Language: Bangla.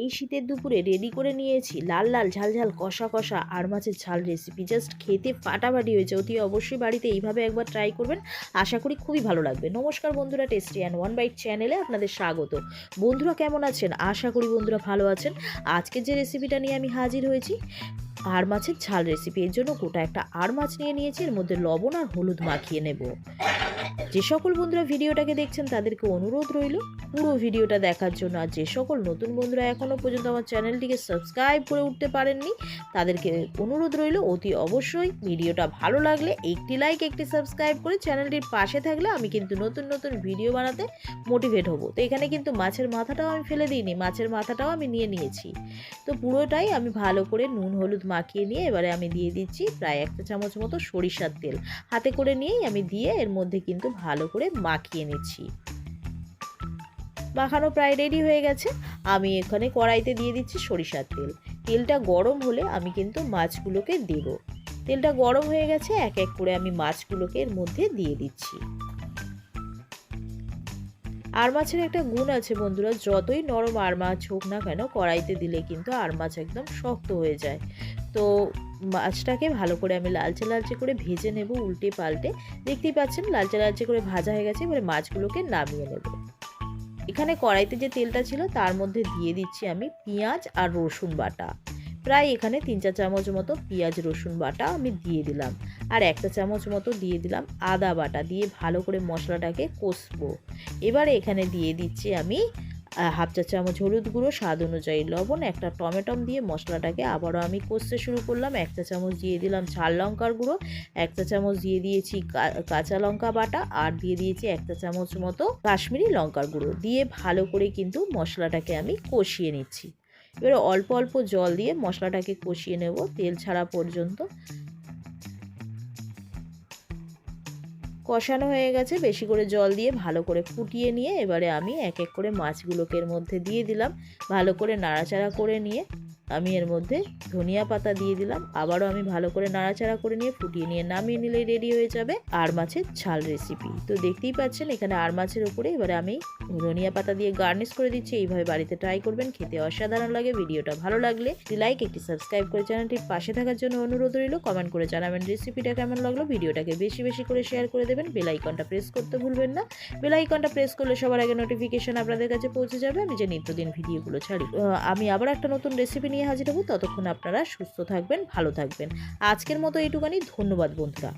এই শীতের দুপুরে রেডি করে নিয়েছি লাল লাল, ঝাল ঝাল, কষা কষা আর মাছের ঝাল রেসিপি জাস্ট খেতে ফাটাফাটি হয়েছে। অতি অবশ্যই বাড়িতে এইভাবে একবার ট্রাই করবেন। আশা করি খুবই ভালো লাগবে। নমস্কার বন্ধুরা টেস্টি অ্যান্ড ওয়ান বাইট চ্যানেলে আপনাদের স্বাগত। বন্ধুরা কেমন আছেন? আশা করি বন্ধুরা ভালো আছেন। আজকে যে রেসিপিটা নিয়ে আমি হাজির হয়েছি, আর মাছের ঝাল রেসিপি এর জন্য গোটা একটা আর মাছ নিয়ে নিয়েছি। এর মধ্যে লবণ আর হলুদ মাখিয়ে নেব। যে সকল বন্ধুরা ভিডিওটাকে দেখছেন, তাদেরকে অনুরোধ রইল পুরো ভিডিওটা দেখার জন্য আর যে সকল নতুন বন্ধুরা এখনও পর্যন্ত আমার চ্যানেলটিকে সাবস্ক্রাইব করে উঠতে পারেননি, তাদেরকে অনুরোধ রইল অতি অবশ্যই ভিডিওটা ভালো লাগলে একটি লাইক একটি সাবস্ক্রাইব করে চ্যানেলটির পাশে থাকলে আমি কিন্তু নতুন নতুন ভিডিও বানাতে মোটিভেট হব। তো এখানে কিন্তু মাছের মাথাটাও আমি ফেলে দিইনি, মাছের মাথাটাও আমি নিয়ে নিয়েছি। তো পুরোটাই আমি ভালো করে নুন, হলুদ মাখিয়ে নিয়ে এবারে আমি দিয়ে দিচ্ছি প্রায় একটা চামচ মতো সরিষার তেল। হাতে করে নিয়েই আমি দিয়ে এর মধ্যে কিন্তু ভালো করে মাখিয়ে নিচ্ছি। মাখানো প্রায় রেডি হয়ে গেছে। আমি এখানে কড়াইতে দিয়ে দিচ্ছি সরিষার তেল। তেলটা গরম হলে আমি কিন্তু মাছগুলোকে দেব। তেলটা গরম হয়ে গেছে, এক এক করে আমি মাছগুলোকে এর মধ্যে দিয়ে দিচ্ছি। আর মাছের একটা গুণ আছে বন্ধুরা, যতই নরম আর মাছ হোক না কেন, কড়াইতে দিলে কিন্তু আর মাছ একদম শক্ত হয়ে যায়। তো মাছটাকে ভালো করে আমি লালচে লালচে করে ভেজে নেব উল্টে পাল্টে। দেখতেই পাচ্ছেন, লালচে লালচে করে ভাজা হয়ে গেছে, এবারে মাছগুলোকে নামিয়ে নেব। এখানে কড়াইতে যে তেলটা ছিল তার মধ্যে দিয়ে দিচ্ছি আমি পেঁয়াজ আর রসুন বাটা। প্রায় এখানে তিন চার চামচ মতো পেঁয়াজ, রসুন বাটা আমি দিয়ে দিলাম। আর একটা চামচ মতো দিয়ে দিলাম আদা বাটা দিয়ে ভালো করে মশলাটাকে কষবো। এবারে এখানে দিয়ে দিচ্ছি আমি হাফ চা চামচ হলুদ গুঁড়ো, স্বাদ অনুযায়ী লবণ, একটা টমেটম দিয়ে মশলাটাকে আবারও আমি কষতে শুরু করলাম। একটা চামচ দিয়ে দিলাম ঝাল লঙ্কার গুঁড়ো একটা চামচ দিয়ে দিয়েছি কাঁচা লঙ্কা বাটা আর দিয়ে দিয়েছি একটা চামচ মতো কাশ্মীরি লঙ্কার গুঁড়ো। দিয়ে ভালো করে কিন্তু মশলাটাকে আমি কষিয়ে নিচ্ছি। এবারে অল্প অল্প জল দিয়ে মশলাটাকে কষিয়ে নেব। তেল ছাড়া পর্যন্ত কষানো হয়ে গেছে। বেশি করে জল দিয়ে ভালো করে ফুটিয়ে নিয়ে এবারে আমি এক এক করে মাছগুলোকে এর মধ্যে দিয়ে দিলাম। ভালো করে নাড়াচাড়া করে নিয়ে আমি এর মধ্যে ধনিয়া পাতা দিয়ে দিলাম। আবারও আমি ভালো করে নাড়াচাড়া করে নিয়ে ফুটিয়ে নিয়ে নামিয়ে নিলেই রেডি হয়ে যাবে আর মাছের ঝাল রেসিপি তো দেখতেই পাচ্ছেন এখানে আর মাছের উপরে এবারে আমি ধনিয়া পাতা দিয়ে গার্নিশ করে দিচ্ছি। এইভাবে বাড়িতে ট্রাই করবেন, খেতে অসাধারণ লাগে। ভিডিওটা ভালো লাগলে লাইক একটি সাবস্ক্রাইব করে চ্যানেলটির পাশে থাকার জন্য অনুরোধ রইল। কমেন্ট করে জানাবেন রেসিপিটা কেমন লাগল। ভিডিওটাকে বেশি বেশি করে শেয়ার করে দেবেন বেল আইকনটা প্রেস করতে ভুলবেন না। বেল আইকনটা প্রেস করলে সবার আগে নোটিফিকেশন আপনাদের কাছে পৌঁছে যাবে। আমি যে নিত্যদিন ভিডিওগুলো ছাড়ি আমি আবার একটা নতুন রেসিপি নিয়ে হাজির হব। ততক্ষণ আপনারা সুস্থ থাকবেন, ভালো থাকবেন। আজকের মতো এইটুকানি। ধন্যবাদ বন্ধুরা।